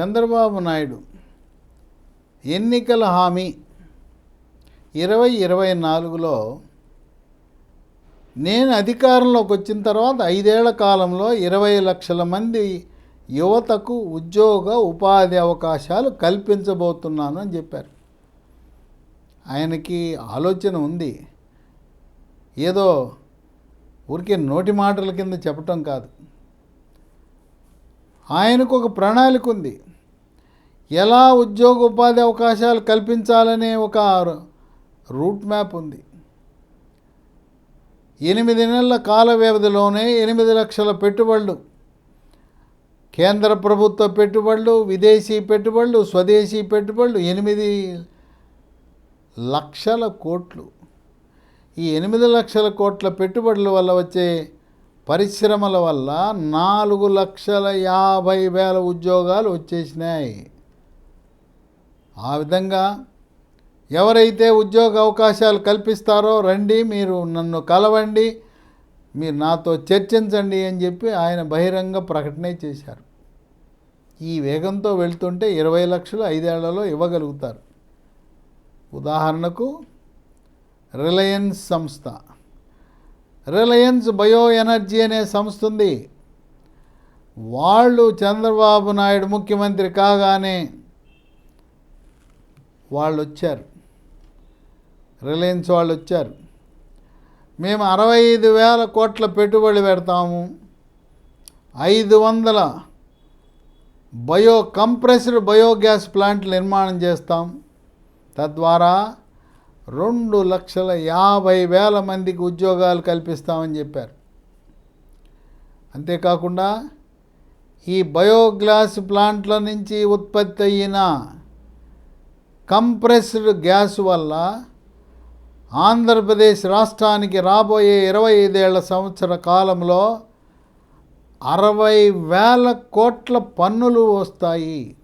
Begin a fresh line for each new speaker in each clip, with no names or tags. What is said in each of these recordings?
చంద్రబాబు నాయుడు ఎన్నికల హామీ ఇరవై ఇరవై నాలుగులో నేను అధికారంలోకి వచ్చిన తర్వాత ఐదేళ్ళ కాలంలో ఇరవై లక్షల మంది యువతకు ఉద్యోగ ఉపాధి అవకాశాలు కల్పించబోతున్నాను అని చెప్పారు. ఆయనకి ఆలోచన ఉంది. ఏదో ఊరికే నోటి మాటల కింద చెప్పటం కాదు. ఆయనకు ఒక ప్రణాళిక ఉంది. ఎలా ఉద్యోగ ఉపాధి అవకాశాలు కల్పించాలనే ఒక రూట్ మ్యాప్ ఉంది. ఎనిమిది నెలల కాల వ్యవధిలోనే ఎనిమిది లక్షల పెట్టుబడులు కేంద్ర ప్రభుత్వ పెట్టుబడులు విదేశీ పెట్టుబడులు స్వదేశీ పెట్టుబడులు ఎనిమిది లక్షల కోట్లు. ఈ ఎనిమిది లక్షల కోట్ల పెట్టుబడుల వల్ల వచ్చే పరిశ్రమల వల్ల నాలుగు లక్షల యాభై వేల ఉద్యోగాలు వచ్చేసినాయి. ఆ విధంగా ఎవరైతే ఉద్యోగ అవకాశాలు కల్పిస్తారో రండి మీరు నన్ను కలవండి మీరు నాతో చర్చించండి అని చెప్పి ఆయన బహిరంగ ప్రకటనే చేశారు. ఈ వేగంతో వెళ్తుంటే ఇరవై లక్షలు ఐదేళ్ళలో ఇవ్వగలుగుతారు. ఉదాహరణకు రిలయన్స్ సంస్థ. రిలయన్స్ బయో ఎనర్జీ అనే సంస్థ ఉంది వాళ్ళు చంద్రబాబు నాయుడు ముఖ్యమంత్రి కాగానే వాళ్ళు వచ్చారు రిలయన్స్ వాళ్ళు వచ్చారు మేము అరవై ఐదు వేల కోట్ల పెట్టుబడి పెడతాము. ఐదు వందల బయో కంప్రెస్డ్ బయోగ్యాస్ ప్లాంట్లు నిర్మాణం చేస్తాం. తద్వారా రెండు లక్షల యాభై వేల మందికి ఉద్యోగాలు కల్పిస్తామని చెప్పారు. అంతేకాకుండా ఈ బయోగ్యాస్ ప్లాంట్ల నుంచి ఉత్పత్తి అయిన కంప్రెస్డ్ గ్యాస్ వల్ల ఆంధ్రప్రదేశ్ రాష్ట్రానికి రాబోయే ఇరవై ఐదేళ్ళ సంవత్సర కాలంలో అరవై వేల కోట్ల పన్నులు వస్తాయి.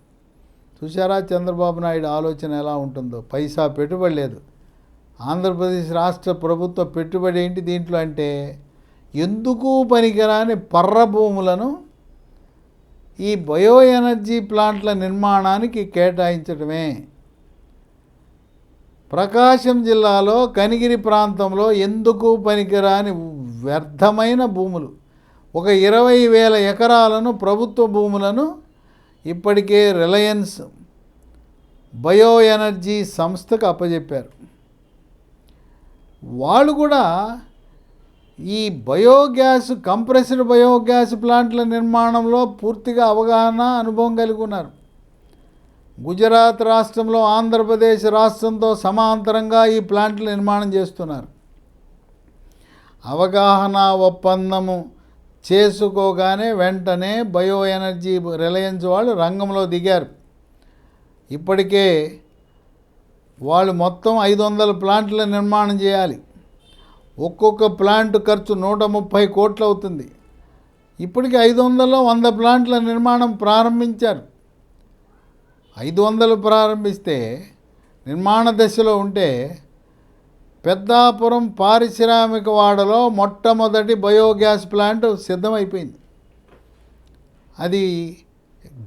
చూసారా చంద్రబాబు నాయుడు ఆలోచన ఎలా ఉంటుందో? పైసా పెట్టుబడి లేదు. ఆంధ్రప్రదేశ్ రాష్ట్ర ప్రభుత్వ పెట్టుబడి ఏంటి దీంట్లో అంటే ఎందుకు పనికిరాని పర్ర భూములను ఈ బయో ఎనర్జీ ప్లాంట్ల నిర్మాణానికి కేటాయించడమే. ప్రకాశం జిల్లాలో కనిగిరి ప్రాంతంలో ఎందుకు పనికిరాని వ్యర్థమైన భూములు? ఒక ఇరవై వేల ఎకరాలను ప్రభుత్వ భూములను ఇప్పటికే రిలయన్స్ బయో ఎనర్జీ సంస్థకు అప్పజెప్పారు. వాళ్ళు కూడా ఈ బయోగ్యాస్ కంప్రెస్డ్ బయోగ్యాస్ ప్లాంట్ల నిర్మాణంలో పూర్తిగా అవగాహన అనుభవం కలిగి ఉన్నారు. గుజరాత్ రాష్ట్రంలో ఆంధ్రప్రదేశ్ రాష్ట్రంతో సమాంతరంగా ఈ ప్లాంట్లు నిర్మాణం చేస్తున్నారు. అవగాహన ఒప్పందము చేసుకోగానే వెంటనే బయో ఎనర్జీ రిలయన్స్ వాళ్ళు రంగంలో దిగారు. ఇప్పటికే వాళ్ళు మొత్తం ఐదు వందల ప్లాంట్ల నిర్మాణం చేయాలి. ఒక్కొక్క ప్లాంట్ ఖర్చు నూట ముప్పై కోట్లు అవుతుంది. ఇప్పటికి ఐదు వందల్లో వంద ప్లాంట్ల నిర్మాణం ప్రారంభించారు. ఐదు వందలు ప్రారంభిస్తే నిర్మాణ దశలో ఉంటే పెద్దాపురం పారిశ్రామిక వాడలో మొట్టమొదటి బయోగ్యాస్ ప్లాంట్ సిద్ధమైపోయింది. అది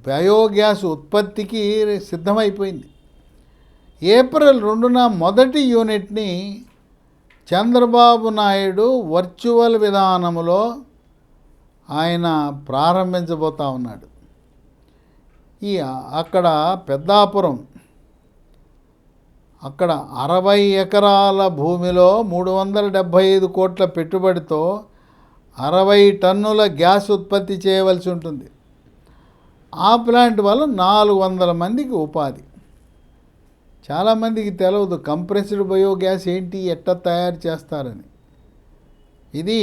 బయోగ్యాస్ ఉత్పత్తికి సిద్ధమైపోయింది. ఏప్రిల్ రెండున మొదటి యూనిట్ని చంద్రబాబు నాయుడు వర్చువల్ విధానంలో ఆయన ప్రారంభించబోతా ఉన్నాడు. ఈ అక్కడ పెద్దాపురం అక్కడ అరవై ఎకరాల భూమిలో మూడు వందల డెబ్భై ఐదు కోట్ల పెట్టుబడితో అరవై టన్నుల గ్యాస్ ఉత్పత్తి చేయవలసి ఉంటుంది. ఆ ప్లాంట్ వల్ల నాలుగు వందల మందికి ఉపాధి. చాలామందికి తెలియదు కంప్రెస్డ్ బయోగ్యాస్ ఏంటి ఎట్టా తయారు చేస్తారని. ఇది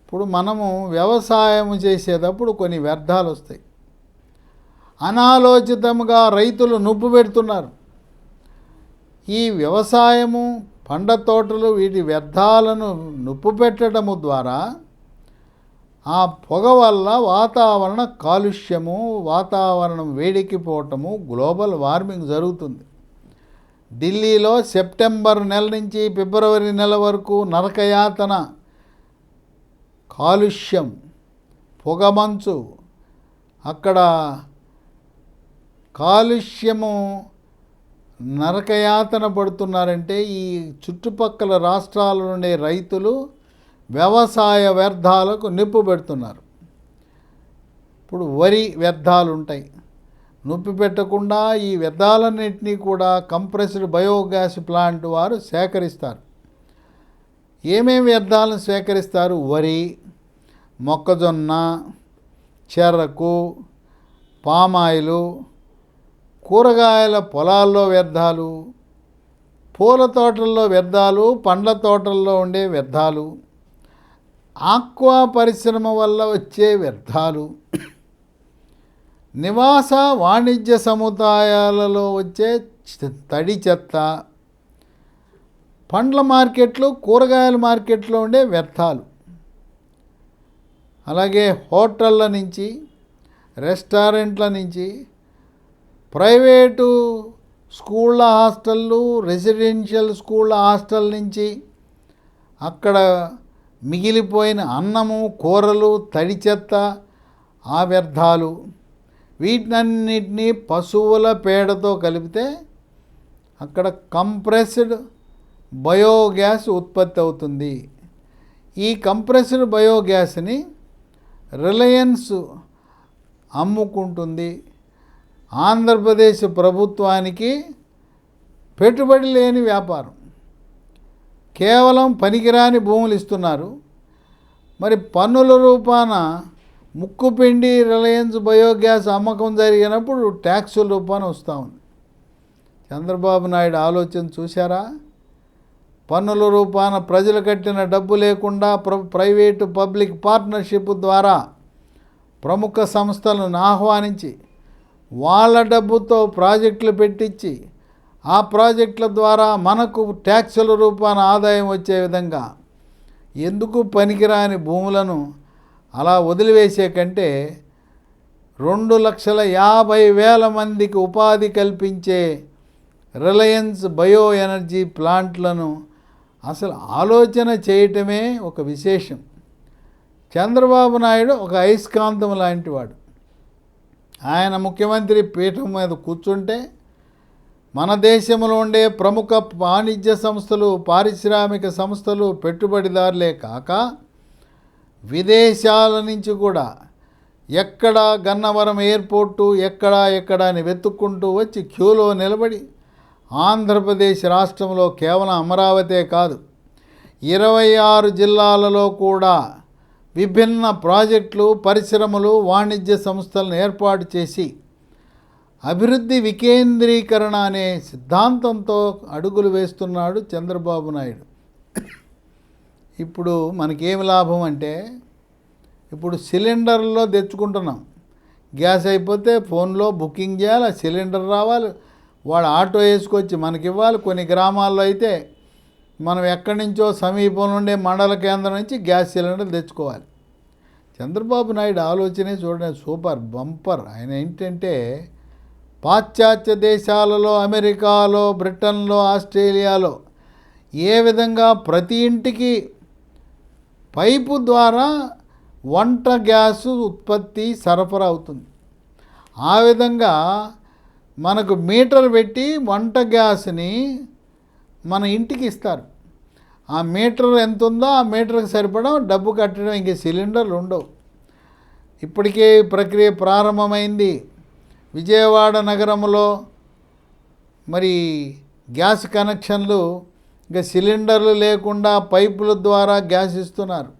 ఇప్పుడు మనము వ్యవసాయం చేసేటప్పుడు కొన్ని వ్యర్థాలు వస్తాయి. అనాలోచితంగా రైతులు నువ్వు పెడుతున్నారు. ఈ వ్యవసాయము పండ్ల తోటలు వీటి వ్యర్థాలను నుప్పు పెట్టడము ద్వారా ఆ పొగ వల్ల వాతావరణ కాలుష్యము వాతావరణం వేడెక్కిపోవటము గ్లోబల్ వార్మింగ్ జరుగుతుంది. ఢిల్లీలో సెప్టెంబర్ నెల నుంచి ఫిబ్రవరి నెల వరకు నరకయాతన కాలుష్యం పొగమంచు అక్కడ కాలుష్యము నరకయాతన పడుతున్నారంటే ఈ చుట్టుపక్కల రాష్ట్రాల నుండి రైతులు వ్యవసాయ వ్యర్థాలకు నిప్పు పెడుతున్నారు. ఇప్పుడు వరి వ్యర్థాలు ఉంటాయి నొప్పి పెట్టకుండా ఈ వ్యర్థాలన్నింటినీ కూడా కంప్రెస్డ్ బయోగ్యాస్ ప్లాంట్ వారు సేకరిస్తారు. ఏమేమి వ్యర్థాలను సేకరిస్తారు? వరి మొక్కజొన్న చెరకు పామాయిలు కూరగాయల పొలాల్లో వ్యర్థాలు పూల తోటల్లో వ్యర్థాలు పండ్ల తోటల్లో ఉండే వ్యర్థాలు ఆక్వా పరిశ్రమ వల్ల వచ్చే వ్యర్థాలు నివాస వాణిజ్య సముదాయాలలో వచ్చే తడి చెత్త పండ్ల మార్కెట్లు కూరగాయల మార్కెట్లో ఉండే వ్యర్థాలు. అలాగే హోటళ్ళ నుంచి రెస్టారెంట్ల నుంచి ప్రైవేటు స్కూళ్ళ హాస్టళ్ళు రెసిడెన్షియల్ స్కూళ్ళ హాస్టల్ నుంచి అక్కడ మిగిలిపోయిన అన్నము కూరలు తడి చెత్త ఆ వ్యర్థాలు వీటన్నిటినీ పశువుల పేడతో కలిపితే అక్కడ కంప్రెస్డ్ బయోగ్యాస్ ఉత్పత్తి అవుతుంది. ఈ కంప్రెస్డ్ బయోగ్యాస్ని రిలయన్స్ అమ్ముకుంటుంది. ఆంధ్రప్రదేశ్ ప్రభుత్వానికి పెట్టుబడి లేని వ్యాపారం. కేవలం పనికిరాని భూములు ఇస్తున్నారు. మరి పన్నుల రూపాన ముక్కుపిండి రిలయన్స్ బయోగ్యాస్ అమ్మకం జరిగినప్పుడు ట్యాక్సుల రూపాన వస్తూ ఉంది. చంద్రబాబు నాయుడు ఆలోచన చూశారా? పన్నుల రూపాన ప్రజలు కట్టిన డబ్బు లేకుండా ప్ర ప్రైవేటు పబ్లిక్ పార్ట్నర్షిప్ ద్వారా ప్రముఖ సంస్థలను ఆహ్వానించి వాళ్ళ డబ్బుతో ప్రాజెక్టులు పెట్టించి ఆ ప్రాజెక్టుల ద్వారా మనకు ట్యాక్సుల రూపాన ఆదాయం వచ్చే విధంగా ఎందుకు పనికిరాని భూములను అలా వదిలివేసే కంటే రెండు లక్షల యాభై వేల మందికి ఉపాధి కల్పించే రిలయన్స్ బయో ఎనర్జీ ప్లాంట్లను అసలు ఆలోచన చేయటమే ఒక విశేషం. చంద్రబాబు నాయుడు ఒక అయస్కాంతం లాంటివాడు. ఆయన ముఖ్యమంత్రి పీఠం మీద కూర్చుంటే మన దేశంలో ఉండే ప్రముఖ వాణిజ్య సంస్థలు పారిశ్రామిక సంస్థలు పెట్టుబడిదారులే కాక విదేశాల నుంచి కూడా ఎక్కడ గన్నవరం ఎయిర్పోర్టు ఎక్కడ ఎక్కడ అని వెతుక్కుంటూ వచ్చి క్యూలో నిలబడి ఆంధ్రప్రదేశ్ రాష్ట్రంలో కేవలం అమరావతే కాదు ఇరవై ఆరు జిల్లాలలో కూడా విభిన్న ప్రాజెక్టులు పరిశ్రమలు వాణిజ్య సంస్థలను ఏర్పాటు చేసి అభివృద్ధి వికేంద్రీకరణ అనే సిద్ధాంతంతో అడుగులు వేస్తున్నాడు చంద్రబాబు నాయుడు. ఇప్పుడు మనకేమి లాభం అంటే ఇప్పుడు సిలిండర్లో తెచ్చుకుంటున్నాం. గ్యాస్ అయిపోతే ఫోన్లో బుకింగ్ చేయాలి ఆ సిలిండర్ రావాలి వాడు ఆటో వేసుకొచ్చి మనకి ఇవ్వాలి కొన్ని గ్రామాల్లో అయితే మనం ఎక్కడి నుంచో సమీపంలో ఉండే మండల కేంద్రం నుంచి గ్యాస్ సిలిండర్ తెచ్చుకోవాలి. చంద్రబాబు నాయుడు ఆలోచనే చూడండి సూపర్ బంపర్. ఆయన ఏంటంటే పాశ్చాత్య దేశాలలో అమెరికాలో బ్రిటన్లో ఆస్ట్రేలియాలో ఏ విధంగా ప్రతి ఇంటికి పైపు ద్వారా వంట గ్యాసు ఉత్పత్తి సరఫరా అవుతుంది. ఆ విధంగా మనకు మీటర్ పెట్టి వంట గ్యాస్ని మన ఇంటికి ఇస్తారు. ఆ మీటర్ ఎంత ఉందో ఆ మీటర్కి సరిపడం డబ్బు కట్టడం ఇంక సిలిండర్లు ఉండవు. ఇప్పటికే ప్రక్రియ ప్రారంభమైంది. విజయవాడ నగరంలో మరి గ్యాస్ కనెక్షన్లు ఇంకా సిలిండర్లు లేకుండా పైపుల ద్వారా గ్యాస్ ఇస్తున్నారు.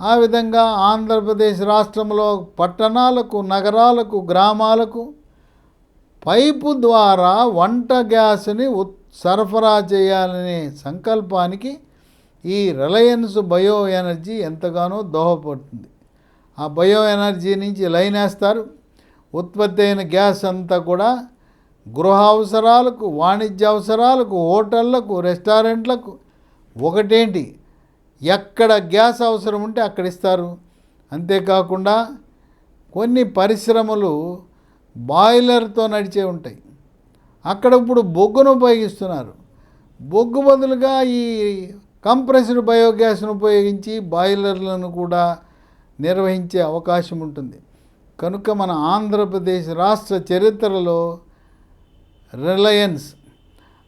ఆ విధంగా ఆంధ్రప్రదేశ్ రాష్ట్రంలో పట్టణాలకు నగరాలకు గ్రామాలకు పైపు ద్వారా వంట గ్యాస్ని సరఫరా చేయాలనే సంకల్పానికి ఈ రిలయన్స్ బయో ఎనర్జీ ఎంతగానో దోహపడుతుంది. ఆ బయో ఎనర్జీ నుంచి లైన్ వేస్తారు. ఉత్పత్తి అయిన గ్యాస్ అంతా కూడా గృహ అవసరాలకు వాణిజ్య అవసరాలకు హోటళ్ళకు రెస్టారెంట్లకు ఒకటేంటి? ఎక్కడ గ్యాస్ అవసరం ఉంటే అక్కడ ఇస్తారు. అంతేకాకుండా కొన్ని పరిశ్రమలు బాయిలర్తో నడిచే ఉంటాయి. అక్కడ ఇప్పుడు బొగ్గును ఉపయోగిస్తున్నారు. బొగ్గు బదులుగా ఈ కంప్రెస్డ్ బయోగ్యాస్ను ఉపయోగించి బాయిలర్లను కూడా నిర్వహించే అవకాశం ఉంటుంది. కనుక మన ఆంధ్రప్రదేశ్ రాష్ట్ర చరిత్రలో రిలయన్స్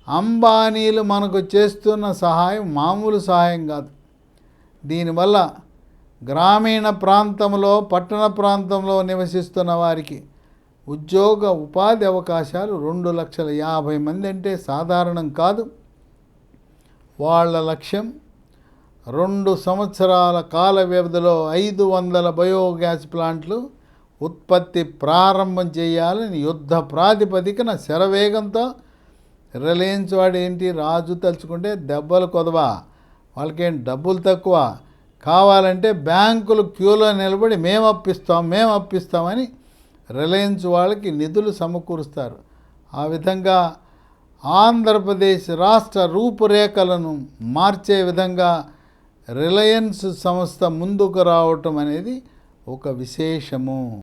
అంబానీలు మనకు చేస్తున్న సహాయం మామూలు సహాయం కాదు. దీనివల్ల గ్రామీణ ప్రాంతంలో పట్టణ ప్రాంతంలో నివసిస్తున్న వారికి ఉద్యోగ ఉపాధి అవకాశాలు రెండు లక్షల యాభై మంది అంటే సాధారణం కాదు. వాళ్ళ లక్ష్యం రెండు సంవత్సరాల కాల వ్యవధిలో ఐదు వందల బయోగ్యాస్ ప్లాంట్లు ఉత్పత్తి ప్రారంభం చేయాలని యుద్ధ ప్రాతిపదికన శరవేగంతో రిలయన్స్ వాడు ఏంటి రాజు తలుచుకుంటే దెబ్బలు కొదవా? వాళ్ళకేం డబ్బులు తక్కువ? కావాలంటే బ్యాంకులు క్యూలో నిలబడి మేము అప్పిస్తాం మేము అప్పిస్తామని రిలయన్స్ వాళ్ళకి నిధులు సమకూరుస్తారు. ఆ విధంగా ఆంధ్రప్రదేశ్ రాష్ట్ర రూపురేఖలను మార్చే విధంగా రిలయన్స్ సంస్థ ముందుకు రావటం అనేది ఒక విశేషము.